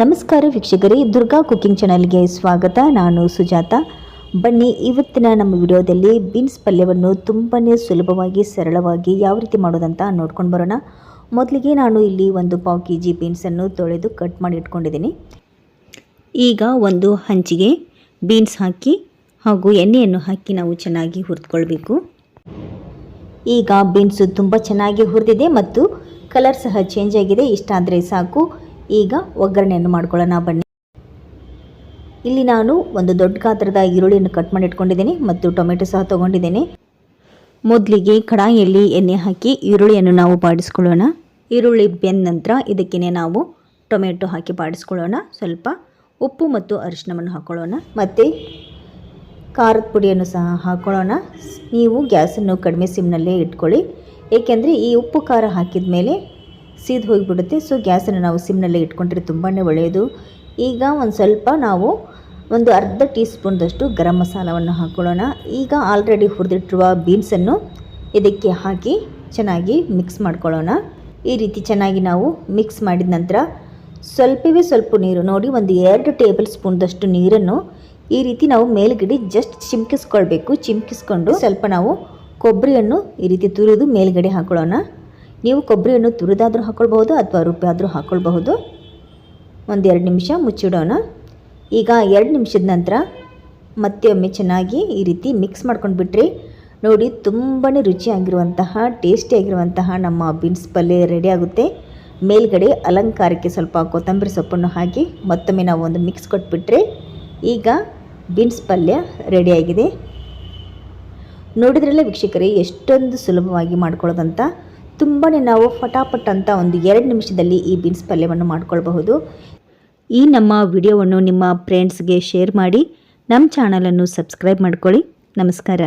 ನಮಸ್ಕಾರ ವೀಕ್ಷಕರೇ, ದುರ್ಗಾ ಕುಕಿಂಗ್ ಚಾನಲ್ಗೆ ಸ್ವಾಗತ. ನಾನು ಸುಜಾತ. ಬನ್ನಿ, ಇವತ್ತಿನ ನಮ್ಮ ವಿಡಿಯೋದಲ್ಲಿ ಬೀನ್ಸ್ ಪಲ್ಯವನ್ನು ತುಂಬಾ ಸುಲಭವಾಗಿ, ಸರಳವಾಗಿ ಯಾವ ರೀತಿ ಮಾಡೋದಂತ ನೋಡ್ಕೊಂಡು ಬರೋಣ. ಮೊದಲಿಗೆ ನಾನು ಇಲ್ಲಿ ಒಂದು ಪಾವು ಕೆ ಜಿ ಬೀನ್ಸನ್ನು ತೊಳೆದು ಕಟ್ ಮಾಡಿ ಇಟ್ಕೊಂಡಿದ್ದೀನಿ. ಈಗ ಒಂದು ಹಂಚಿಗೆ ಬೀನ್ಸ್ ಹಾಕಿ ಹಾಗೂ ಎಣ್ಣೆಯನ್ನು ಹಾಕಿ ನಾವು ಚೆನ್ನಾಗಿ ಹುರಿದುಕೊಳ್ಬೇಕು. ಈಗ ಬೀನ್ಸು ತುಂಬ ಚೆನ್ನಾಗಿ ಹುರಿದಿದೆ ಮತ್ತು ಕಲರ್ ಸಹ ಚೇಂಜ್ ಆಗಿದೆ. ಇಷ್ಟ ಆದರೆ ಸಾಕು. ಈಗ ಒಗ್ಗರಣೆಯನ್ನು ಮಾಡ್ಕೊಳ್ಳೋಣ, ಬನ್ನಿ. ಇಲ್ಲಿ ನಾನು ಒಂದು ದೊಡ್ಡ ಗಾತ್ರದ ಈರುಳ್ಳಿಯನ್ನು ಕಟ್ ಮಾಡಿ ಇಟ್ಕೊಂಡಿದ್ದೀನಿ ಮತ್ತು ಟೊಮೆಟೊ ಸಹ ತೊಗೊಂಡಿದ್ದೀನಿ. ಮೊದಲಿಗೆ ಕಡಾಯಿಯಲ್ಲಿ ಎಣ್ಣೆ ಹಾಕಿ ಈರುಳ್ಳಿಯನ್ನು ನಾವು ಬಾಡಿಸ್ಕೊಳ್ಳೋಣ. ಈರುಳ್ಳಿ ಬೆಂದ ನಂತರ ಇದಕ್ಕೇ ನಾವು ಟೊಮೆಟೊ ಹಾಕಿ ಬಾಡಿಸ್ಕೊಳ್ಳೋಣ. ಸ್ವಲ್ಪ ಉಪ್ಪು ಮತ್ತು ಅರಿಶಿನವನ್ನು ಹಾಕ್ಕೊಳ್ಳೋಣ ಮತ್ತು ಖಾರದ ಪುಡಿಯನ್ನು ಸಹ ಹಾಕ್ಕೊಳ್ಳೋಣ ನೀವು ಗ್ಯಾಸನ್ನು ಕಡಿಮೆ ಸಿಮ್ನಲ್ಲೇ ಇಟ್ಕೊಳ್ಳಿ. ಏಕೆಂದರೆ ಈ ಉಪ್ಪು ಖಾರ ಹಾಕಿದ ಮೇಲೆ ಸೀದು ಹೋಗಿಬಿಡುತ್ತೆ. ಸೊ ಗ್ಯಾಸನ್ನು ನಾವು ಸಿಮ್ನಲ್ಲೇ ಇಟ್ಕೊಂಡ್ರೆ ತುಂಬಾ ಒಳ್ಳೆಯದು. ಈಗ ಒಂದು ಸ್ವಲ್ಪ ನಾವು ಒಂದು ಅರ್ಧ ಟೀ ಸ್ಪೂನ್ದಷ್ಟು ಗರಂ ಮಸಾಲವನ್ನು ಹಾಕ್ಕೊಳ್ಳೋಣ ಈಗ ಆಲ್ರೆಡಿ ಹುರಿದಿಟ್ಟಿರುವ ಬೀನ್ಸನ್ನು ಇದಕ್ಕೆ ಹಾಕಿ ಚೆನ್ನಾಗಿ ಮಿಕ್ಸ್ ಮಾಡ್ಕೊಳ್ಳೋಣ. ಈ ರೀತಿ ಚೆನ್ನಾಗಿ ನಾವು ಮಿಕ್ಸ್ ಮಾಡಿದ ನಂತರ ಸ್ವಲ್ಪವೇ ಸ್ವಲ್ಪ ನೀರು ನೋಡಿ, ಒಂದು ಎರಡು ಟೇಬಲ್ ಸ್ಪೂನ್ದಷ್ಟು ನೀರನ್ನು ಈ ರೀತಿ ನಾವು ಮೇಲ್ಗಡೆ ಜಸ್ಟ್ ಚಿಮ್ಕಿಸ್ಕೊಳ್ಬೇಕು. ಚಿಮ್ಕಿಸ್ಕೊಂಡು ಸ್ವಲ್ಪ ನಾವು ಕೊಬ್ಬರಿಯನ್ನು ಈ ರೀತಿ ತುರಿದು ಮೇಲ್ಗಡೆ ಹಾಕೊಳ್ಳೋಣ. ನೀವು ಕೊಬ್ಬರಿಯನ್ನು ತುರಿದಾದರೂ ಹಾಕ್ಕೊಳ್ಬಹುದು ಅಥವಾ ರುಬ್ಬಿ ಆದರೂ ಹಾಕ್ಕೊಳ್ಬಹುದು ಒಂದೆರಡು ನಿಮಿಷ ಮುಚ್ಚಿಡೋಣ. ಈಗ ಎರಡು ನಿಮಿಷದ ನಂತರ ಮತ್ತೆ ಒಮ್ಮೆ ಚೆನ್ನಾಗಿ ಈ ರೀತಿ ಮಿಕ್ಸ್ ಮಾಡ್ಕೊಂಡು ಬಿಟ್ರಿ ನೋಡಿ ತುಂಬಾ ರುಚಿಯಾಗಿರುವಂತಹ, ಟೇಸ್ಟಿಯಾಗಿರುವಂತಹ ನಮ್ಮ ಬೀನ್ಸ್ ಪಲ್ಯ ರೆಡಿ ಆಗುತ್ತೆ. ಮೇಲ್ಗಡೆ ಅಲಂಕಾರಕ್ಕೆ ಸ್ವಲ್ಪ ಕೊತ್ತಂಬರಿ ಸೊಪ್ಪನ್ನು ಹಾಕಿ ಮತ್ತೊಮ್ಮೆ ನಾವು ಒಂದು ಮಿಕ್ಸ್ ಕೊಟ್ಬಿಟ್ರೆ ಈಗ ಬೀನ್ಸ್ ಪಲ್ಯ ರೆಡಿಯಾಗಿದೆ ನೋಡಿದ್ರಲ್ಲ ವೀಕ್ಷಕರೇ, ಎಷ್ಟೊಂದು ಸುಲಭವಾಗಿ ಮಾಡ್ಕೊಳ್ಳೋದಂತ ತುಂಬಾ ನಾವು ಫಟಾಫಟ್ ಅಂತ ಒಂದು ಎರಡು ನಿಮಿಷದಲ್ಲಿ ಈ ಬೀನ್ಸ್ ಪಲ್ಯವನ್ನು ಮಾಡ್ಕೊಳ್ಬಹುದು. ಈ ನಮ್ಮ ವಿಡಿಯೋವನ್ನು ನಿಮ್ಮ ಫ್ರೆಂಡ್ಸ್ಗೆ ಶೇರ್ ಮಾಡಿ. ನಮ್ಮ ಚಾನಲನ್ನು ಸಬ್ಸ್ಕ್ರೈಬ್ ಮಾಡ್ಕೊಳ್ಳಿ. ನಮಸ್ಕಾರ.